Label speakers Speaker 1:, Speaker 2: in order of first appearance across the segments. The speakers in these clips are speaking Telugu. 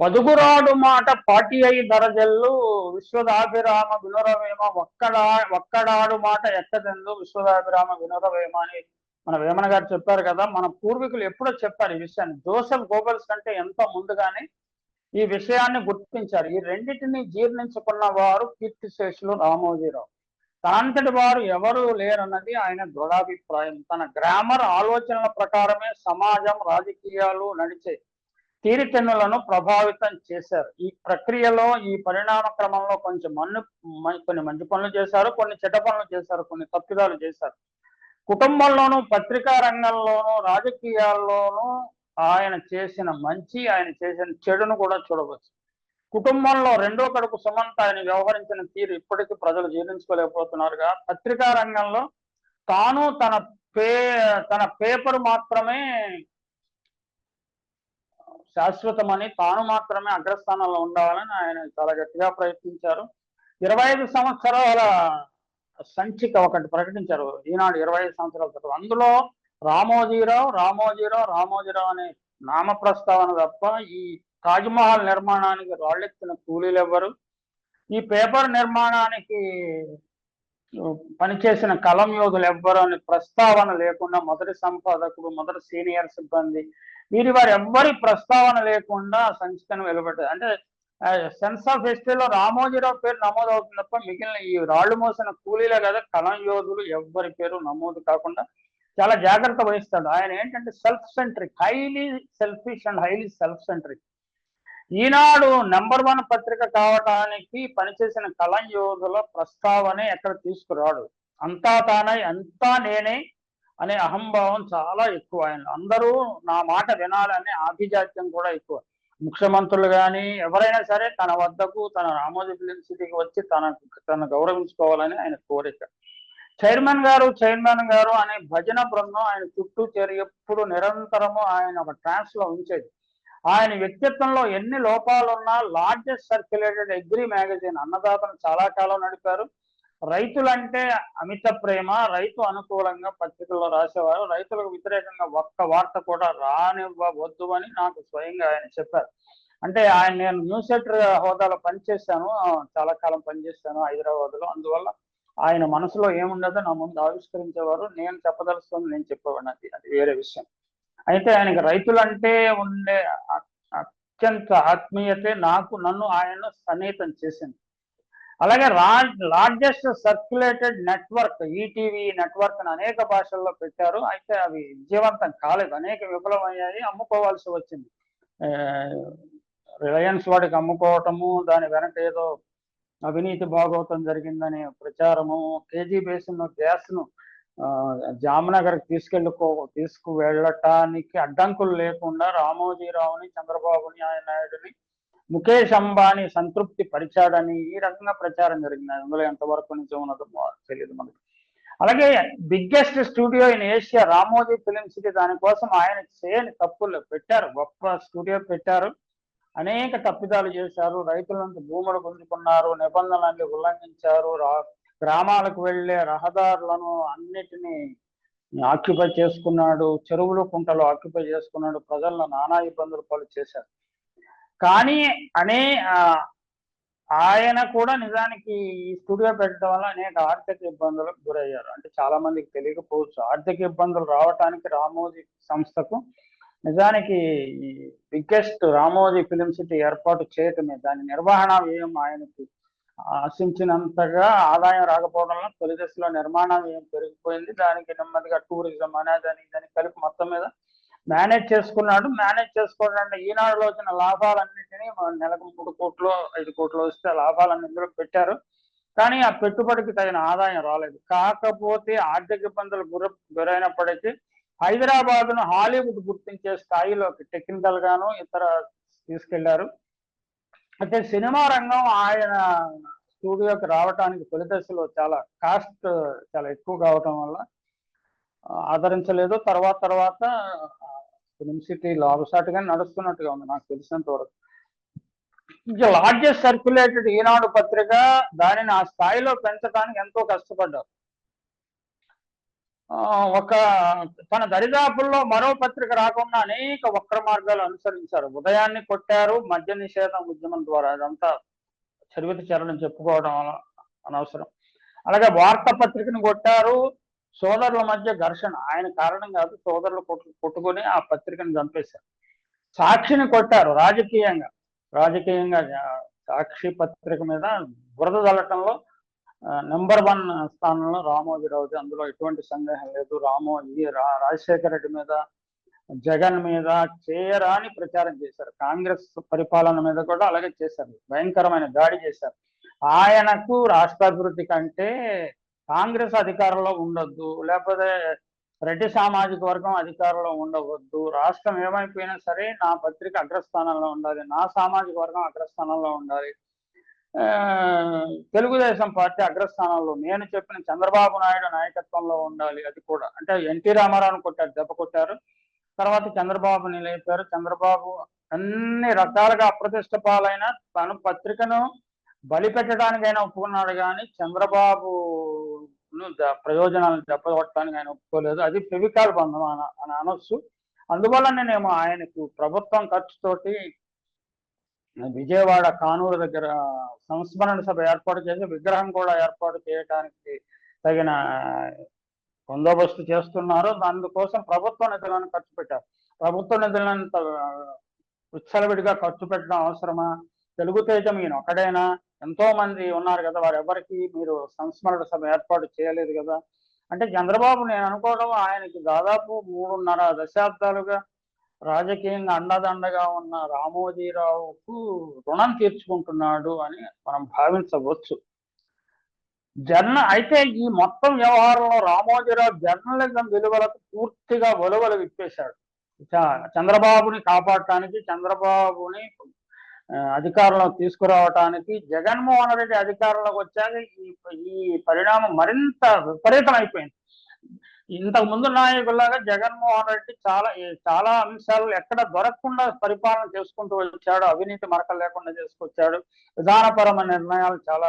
Speaker 1: పదుగురాడు మాట పాటి అయి దరజల్లు. విశ్వదాభిరామ వినురవేమ ఒక్కడా ఒక్కడాడు మాట ఎక్కదెందు విశ్వదాభిరామ వినురవేమ అని మన వేమన గారు చెప్పారు కదా. మన పూర్వీకులు ఎప్పుడో చెప్పారు ఈ విషయాన్ని. జోసెఫ్ గోబల్స్ కంటే ఎంతో ముందుగానే ఈ విషయాన్ని గుర్తించారు. ఈ రెండింటిని జీర్ణించుకున్న వారు కీర్తిశేషులు రామోజీరావు. తనంతటి వారు ఎవరు లేరన్నది ఆయన దృఢాభిప్రాయం. తన గ్రామర్ ఆలోచనల ప్రకారమే సమాజం రాజకీయాలు నడిచే తీరుతెన్నులను ప్రభావితం చేశారు. ఈ ప్రక్రియలో ఈ పరిణామ క్రమంలో కొంచెం మన్ను కొన్ని మంచి పనులు చేశారు కొన్ని చెడ్డ పనులు చేశారు కొన్ని తప్పిదాలు చేశారు. కుటుంబంలోనూ పత్రికా రంగంలోనూ రాజకీయాల్లోనూ ఆయన చేసిన మంచి ఆయన చేసిన చెడును కూడా చూడవచ్చు. కుటుంబంలో రెండో కడుపు సుమంత ఆయన వ్యవహరించిన తీరు ఇప్పటికీ ప్రజలు జీర్ణించుకోలేకపోతున్నారుగా. పత్రికా రంగంలో తాను తన పే తన పేపర్ మాత్రమే శాశ్వతమని తాను మాత్రమే అగ్రస్థానంలో ఉండాలని ఆయన చాలా గట్టిగా ప్రయత్నించారు. ఇరవై ఐదు సంవత్సరాల సంచిక ఒకటి ప్రకటించారు. ఈనాడు ఇరవై ఐదు సంవత్సరాల తర్వాత. అందులో రామోజీరావు రామోజీరావు రామోజీరావు అనే నామ ప్రస్తావన తప్ప ఈ తాజ్మహల్ నిర్మాణానికి రాళ్ళెత్తిన కూలీలు ఎవ్వరు ఈ పేపర్ నిర్మాణానికి పనిచేసిన కలం యోధులు ఎవ్వరు అనే ప్రస్తావన లేకుండా మొదటి సంపాదకుడు మొదటి సీనియర్ సిబ్బంది. వీరి వారు ఎవ్వరి ప్రస్తావన లేకుండా సంచికను వెలువడ్డది అంటే సెన్స్ ఆఫ్ హిస్టరీలో రామోజీరావు పేరు నమోదు అవుతుంది తప్ప మిగిలిన ఈ రాళ్ళు మోసిన కూలీలే కదా కలం యోధులు ఎవ్వరి పేరు నమోదు కాకుండా చాలా జాగ్రత్త వహిస్తాడు. ఆయన ఏంటంటే self centric highly selfish and highly self centric. Eenadu number one పత్రిక కావటానికి పనిచేసిన కలం యోధుల ప్రస్తావనే ఎక్కడ తీసుకురాడు? అంతా తానై అంతా నేనే అనే అహంభావం చాలా ఎక్కువ ఆయన. అందరూ నా మాట వినాలనే ఆభిజాత్యం కూడా ఎక్కువ. ముఖ్యమంత్రులు కానీ ఎవరైనా సరే తన వద్దకు తన రామోజీ ఫిలిం సిటీకి వచ్చి తన తను గౌరవించుకోవాలని ఆయన కోరిక. చైర్మన్ గారు చైర్మన్ గారు అనే భజన బృందం ఆయన చుట్టూ చేరి ఎప్పుడు నిరంతరము ఆయన ఒక ట్రాన్స్లో ఉంచేది. ఆయన వ్యక్తిత్వంలో ఎన్ని లోపాలున్నా లార్జెస్ట్ సర్క్యులేటెడ్ అగ్రి మ్యాగజైన్ అన్నదాతను చాలా కాలం నడిపారు. రైతులంటే అమిత ప్రేమ రైతు అనుకూలంగా పత్రికల్లో రాసేవారు. రైతులకు వ్యతిరేకంగా ఒక్క వార్త కూడా రానివ్వవద్దు అని నాకు స్వయంగా ఆయన చెప్పారు. అంటే ఆయన నేను న్యూస్ ఎడిటర్ హోదాలో పనిచేశాను. చాలా కాలం పనిచేశాను హైదరాబాద్లో. అందువల్ల ఆయన మనసులో ఏముండదో నా ముందు ఆవిష్కరించేవారు. నేను చెప్పదలుచుకుంది నేను చెప్పేవాడిని. అది అది వేరే విషయం. అయితే ఆయనకి రైతులంటే ఉండే అత్యంత ఆత్మీయతే నాకు నన్ను ఆయన్ను సన్నిహితం చేసింది. అలాగే largest circulated network ETV network అనేక భాషల్లో పెట్టారు. అయితే అవి విజయవంతం కాలేదు. అనేక విఫలమయ్యాయి అమ్ముకోవాల్సి వచ్చింది. రిలయన్స్ వాడికి అమ్ముకోవటము దాని వెనక ఏదో అవినీతి భాగవతం జరిగిందనే ప్రచారము కేజీ బేసిన్ గ్యాస్ ను తీసుకెళ్ళుకో తీసుకు వెళ్ళటానికి అడ్డంకులు లేకుండా రామోజీరావుని చంద్రబాబుని ఆయన నాయుడిని ముఖేష్ అంబానీ సంతృప్తి పరిచాడని ఈ రకంగా ప్రచారం జరిగింది. అందులో ఎంతవరకు నిజం ఉన్నదో తెలియదు మనకి. అలాగే biggest studio in Asia Ramoji film city దానికోసం ఆయన చేయని తప్పులు పెట్టారు. గొప్ప స్టూడియో పెట్టారు. అనేక తప్పిదాలు చేశారు. రైతుల నుంచి భూములు గుంజుకున్నారు. నిబంధనలన్నీ ఉల్లంఘించారు. రా- గ్రామాలకు వెళ్ళే రహదారులను అన్నిటినీ ఆక్యుపై చేసుకున్నాడు చెరువులు కుంటలు ఆక్యుపై చేసుకున్నాడు ప్రజలను నానా ఇబ్బందులు పాలు చేశారు. కానీ అనే ఆ, ఆయన కూడా నిజానికి ఈ స్టూడియో పెట్టడం వల్ల అనేక ఆర్థిక ఇబ్బందులకు గురయ్యారు. అంటే చాలా మందికి తెలియకపోవచ్చు. ఆర్థిక ఇబ్బందులు రావటానికి రామోజీ సంస్థకు నిజానికి బిగ్గెస్ట్ రామోజీ ఫిలిం సిటీ ఏర్పాటు చేయటమే. దాని నిర్వహణ వ్యయం ఆయనకి ఆశించినంతగా ఆదాయం రాకపోవడం వల్ల తొలి దశలో నిర్మాణం ఏం పెరిగిపోయింది? దానికి నెమ్మదిగా టూరిజం అనేది దానికి దానికి కలిపి మొత్తం మీద మేనేజ్ చేసుకున్నాడు. మేనేజ్ చేసుకోవడం అంటే ఈనాడులో వచ్చిన లాభాలన్నింటినీ నెలకు మూడు కోట్లు ఐదు కోట్లు వస్తే లాభాలన్నీ ఇందులో పెట్టారు. కానీ ఆ పెట్టుబడికి తగిన ఆదాయం రాలేదు. కాకపోతే ఆర్థిక ఇబ్బందులు గుర గురైనప్పటికీ హైదరాబాద్ను హాలీవుడ్ గుర్తించే స్థాయిలోకి టెక్నికల్ గాను ఇతర తీసుకెళ్ళారు. అయితే సినిమా రంగం ఆయన స్టూడియోకి రావడానికి తొలి దశలో చాలా కాస్ట్ చాలా ఎక్కువ కావటం వల్ల ఆదరించలేదు. తర్వాత తర్వాత ఫిలిం సిటీ లాభసాటిగా నడుస్తున్నట్టుగా ఉంది నాకు తెలిసినంత వరకు. లార్జెస్ట్ సర్క్యులేటెడ్ ఈనాడు పత్రిక దానిని ఆ స్థాయిలో పెంచడానికి ఎంతో కష్టపడ్డారు. ఒక తన దరిదాపుల్లో మరో పత్రిక రాకుండా అనేక వక్ర మార్గాలు అనుసరించారు. ఉదయాన్ని కొట్టారు మద్య నిషేధం ఉద్యమం ద్వారా. అదంతా చరివిత చరణం చెప్పుకోవడం అనవసరం. అలాగే వార్తాపత్రికను కొట్టారు. సోదరుల మధ్య ఘర్షణ. ఆయన కారణం కాదు సోదరులు కొట్టుకొని ఆ పత్రికను చంపేశారు. సాక్షిని కొట్టారు రాజకీయంగా. రాజకీయంగా సాక్షి పత్రిక మీద బురద చల్లటంలో నెంబర్ వన్ స్థానంలో రామోజీరావుది. అందులో ఎటువంటి సందేహం లేదు. రామో రా- రాజశేఖర రెడ్డి మీద జగన్ మీద చేయరాని ప్రచారం చేశారు. కాంగ్రెస్ పరిపాలన మీద కూడా అలాగే చేశారు. భయంకరమైన దాడి చేశారు. ఆయనకు రాష్ట్రాభివృద్ధి కంటే కాంగ్రెస్ అధికారంలో ఉండొద్దు లేకపోతే రెడ్డి సామాజిక వర్గం అధికారంలో ఉండవద్దు రాష్ట్రం ఏమైపోయినా సరే నా పత్రిక అగ్రస్థానంలో ఉండాలి నా సామాజిక వర్గం అగ్రస్థానంలో ఉండాలి తెలుగుదేశం పార్టీ అగ్రస్థానంలో నేను చెప్పిన చంద్రబాబు నాయుడు నాయకత్వంలో ఉండాలి అది కూడా. అంటే ఎన్టీ రామారావును కొట్టారు దెబ్బ కొట్టారు. తర్వాత చంద్రబాబు లేపారు చంద్రబాబు అన్ని రకాలుగా అప్రతిష్ట పాలైన తను పత్రికను బలి పెట్టడానికైనా ఒప్పుకున్నాడు కానీ చంద్రబాబు ప్రయోజనాలను దెబ్బకొట్టడానికి ఆయన ఒప్పుకోలేదు. అది ఫెవికాల్ బంధం అని అనొచ్చు. అందువల్ల నేనేమో ఆయనకు ప్రభుత్వం ఖర్చుతోటి విజయవాడ కానూరు దగ్గర సంస్మరణ సభ ఏర్పాటు చేసి విగ్రహం కూడా ఏర్పాటు చేయడానికి తగిన బందోబస్తు చేస్తున్నారు. అందుకోసం ప్రభుత్వ నిధులను ఖర్చు పెట్టారు. ప్రభుత్వ నిధులను త- విచ్చలవిడిగా ఖర్చు పెట్టడం అవసరమా? తెలుగు తేజం ఈయన ఒకడైనా ఎంతో మంది ఉన్నారు కదా వారు ఎవరికి మీరు సంస్మరణ సభ ఏర్పాటు చేయలేదు కదా? అంటే చంద్రబాబు నేను అనుకోవడం ఆయనకి దాదాపు మూడున్నర దశాబ్దాలుగా రాజకీయంగా అండదండగా ఉన్న రామోజీరావుకు రుణం తీర్చుకుంటున్నాడు అని మనం భావించవచ్చు. జర్న అయితే ఈ మొత్తం వ్యవహారంలో రామోజీరావు జర్నలిజం విలువలకు పూర్తిగా ఒలవలు విప్పేశాడు. చంద్రబాబుని కాపాడటానికి చంద్రబాబుని అధికారంలో తీసుకురావటానికి జగన్మోహన్ రెడ్డి అధికారంలోకి వచ్చాక ఈ ఈ పరిణామం మరింత విపరీతం అయిపోయింది ఇంతకు ముందు నాయకుల్లాగా జగన్మోహన్ రెడ్డి చాలా చాలా అంశాలు ఎక్కడ దొరకకుండా పరిపాలన చేసుకుంటూ వచ్చాడు అవినీతి మరకలు లేకుండా చేసుకొచ్చాడు విధానపరమైన నిర్ణయాలు చాలా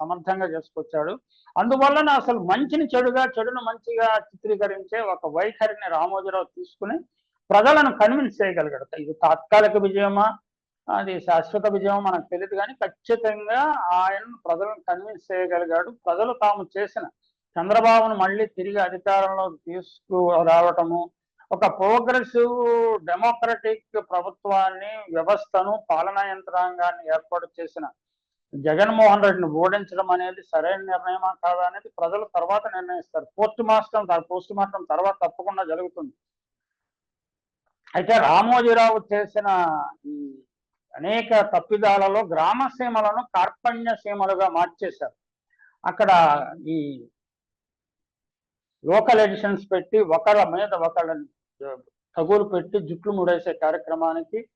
Speaker 1: సమర్థంగా చేసుకొచ్చాడు. అందువలన అసలు మంచిని చెడుగా చెడును మంచిగా చిత్రీకరించే ఒక వైఖరిని రామోజీరావు తీసుకుని ప్రజలను కన్విన్స్ చేయగలిగాడు. ఇది తాత్కాలిక విజయమా? అది శాశ్వత విజయం మనకు తెలియదు కానీ ఖచ్చితంగా ఆయన ప్రజలను కన్విన్స్ చేయగలిగాడు. ప్రజలు తాము చేసిన చంద్రబాబును మళ్ళీ తిరిగి అధికారంలో తీసుకురావటము ఒక ప్రోగ్రెసివ్ డెమోక్రటిక్ ప్రభుత్వాన్ని వ్యవస్థను పాలనా యంత్రాంగాన్ని ఏర్పాటు చేసిన జగన్మోహన్ రెడ్డిని ఓడించడం అనేది సరైన నిర్ణయమా కాదా అనేది ప్రజలు తర్వాత నిర్ణయిస్తారు. పోస్ట్ మాస్టం పోస్ట్ మార్టం తర్వాత తప్పకుండా జరుగుతుంది. అయితే రామోజీరావు చేసిన ఈ అనేక తప్పిదాలలో గ్రామ సీమలను కార్పణ్య సీమలుగా మార్చేశారు. అక్కడ ఈ లోకల్ ఎడిషన్స్ పెట్టి ఒకళ్ళ మీద ఒకళ్ళని తగులు పెట్టి జుట్లు ముడేసే కార్యక్రమానికి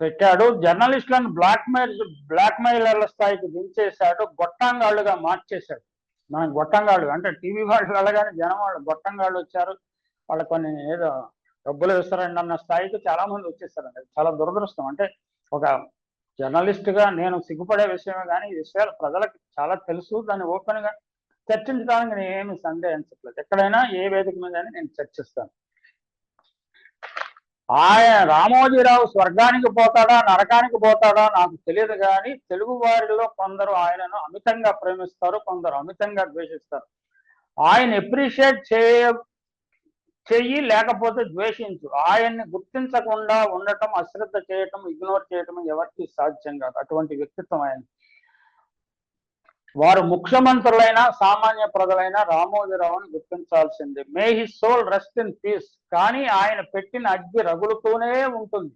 Speaker 1: పెట్టాడు. జర్నలిస్టులను బ్లాక్ మెయిల్ బ్లాక్ మెయిలర్ల స్థాయికి దించేశాడు. గొట్టంగాళ్ళుగా మార్చేశాడు. మన గొట్టంగాళ్ళు అంటే టీవీ వాళ్ళు వెళ్ళగానే జనం వాళ్ళు గొట్టంగాళ్ళు వచ్చారు. వాళ్ళు కొన్ని ఏదో డబ్బులు ఇస్తారండి అన్న స్థాయికి చాలా మంది వచ్చేస్తారండి. చాలా దురదృష్టం. అంటే ఒక జర్నలిస్ట్గా నేను సిగ్గుపడే విషయమే కానీ ఈ విషయాలు ప్రజలకు చాలా తెలుసు. దాన్ని ఓపెన్గా చర్చించడానికి నేను ఏమి సందేహించట్లేదు. ఎక్కడైనా ఏ వేదిక మీద నేను చర్చిస్తాను. ఆయన రామోజీరావు స్వర్గానికి పోతాడా నరకానికి పోతాడా నాకు తెలియదు కానీ తెలుగు వారిలో కొందరు ఆయనను అమితంగా ప్రేమిస్తారు కొందరు అమితంగా ద్వేషిస్తారు. ఆయన ఎప్రిషియేట్ చేయ చెయ్యి లేకపోతే ద్వేషించు. ఆయన్ని గుర్తించకుండా ఉండటం అశ్రద్ధ చేయటం ఇగ్నోర్ చేయటం ఎవరికి సాధ్యం కాదు. అటువంటి వ్యక్తిత్వం ఆయన వారు ముఖ్యమంత్రులైన సామాన్య ప్రజలైన రామోజీరావుని గుర్తించాల్సింది. May he soul rest in peace కానీ ఆయన పెట్టిన అగ్గి రగులుతూనే ఉంటుంది.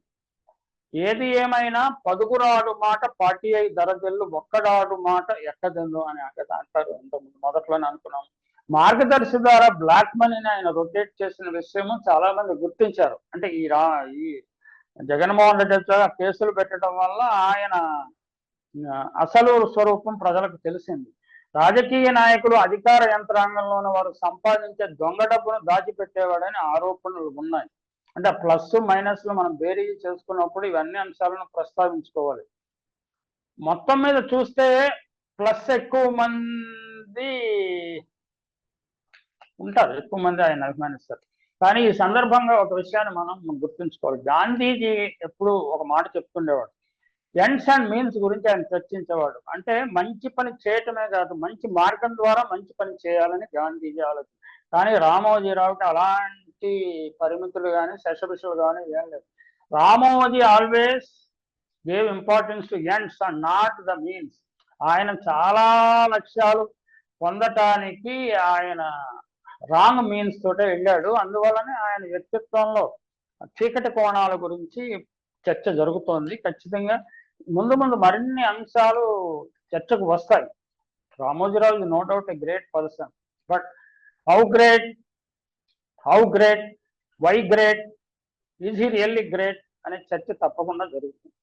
Speaker 1: ఏది ఏమైనా పదుగురాడు మాట పార్టీ అయి దరజల్లు ఒక్కడాడు మాట ఎక్కదెందు అని కదా అంటారు. ఇంతకుముందు మొదట్లోనే అనుకున్నాం. మార్గదర్శి ద్వారా బ్లాక్ మనీని ఆయన రొటేట్ చేసిన విషయము చాలా మంది గుర్తించారు. అంటే ఈ రా ఈ జగన్మోహన్ రెడ్డి కేసులు పెట్టడం వల్ల ఆయన అసలు స్వరూపం ప్రజలకు తెలిసింది. రాజకీయ నాయకులు అధికార యంత్రాంగంలోని వారు సంపాదించే దొంగ డబ్బును దాచిపెట్టేవాడని ఆరోపణలు ఉన్నాయి. అంటే ప్లస్ మైనస్లు మనం బేరీ చేసుకున్నప్పుడు ఇవన్నీ అంశాలను ప్రస్తావించుకోవాలి. మొత్తం మీద చూస్తే ప్లస్ ఎక్కువ మంది ఉంటారు. ఎక్కువ మంది ఆయన అభిమానిస్తారు. కానీ ఈ సందర్భంగా ఒక విషయాన్ని మనం గుర్తుంచుకోవాలి. గాంధీజీ ఎప్పుడు ఒక మాట చెప్తుండేవాడు. ఎండ్స్ అండ్ మీన్స్ గురించి ఆయన చర్చించేవాడు. అంటే మంచి పని చేయటమే కాదు మంచి మార్గం ద్వారా మంచి పని చేయాలని గాంధీజీ ఆలోచన. కానీ రామోజీరావుకి అలాంటి పరిమితులు కానీ శశబిషలు కానీ ఏం లేదు Ramoji always gave importance to ends and not the means ఆయన చాలా లక్ష్యాలు పొందటానికి ఆయన రాంగ్ మీన్స్ తోటే వెళ్ళాడు. అందువల్లనే ఆయన వ్యక్తిత్వంలో చీకటి కోణాల గురించి చర్చ జరుగుతోంది. ఖచ్చితంగా ముందు ముందు మరిన్ని అంశాలు చర్చకు వస్తాయి. Ramoji Rao is no doubt a great person. But how great how great why great is he really great అనే చర్చ తప్పకుండా జరుగుతుంది.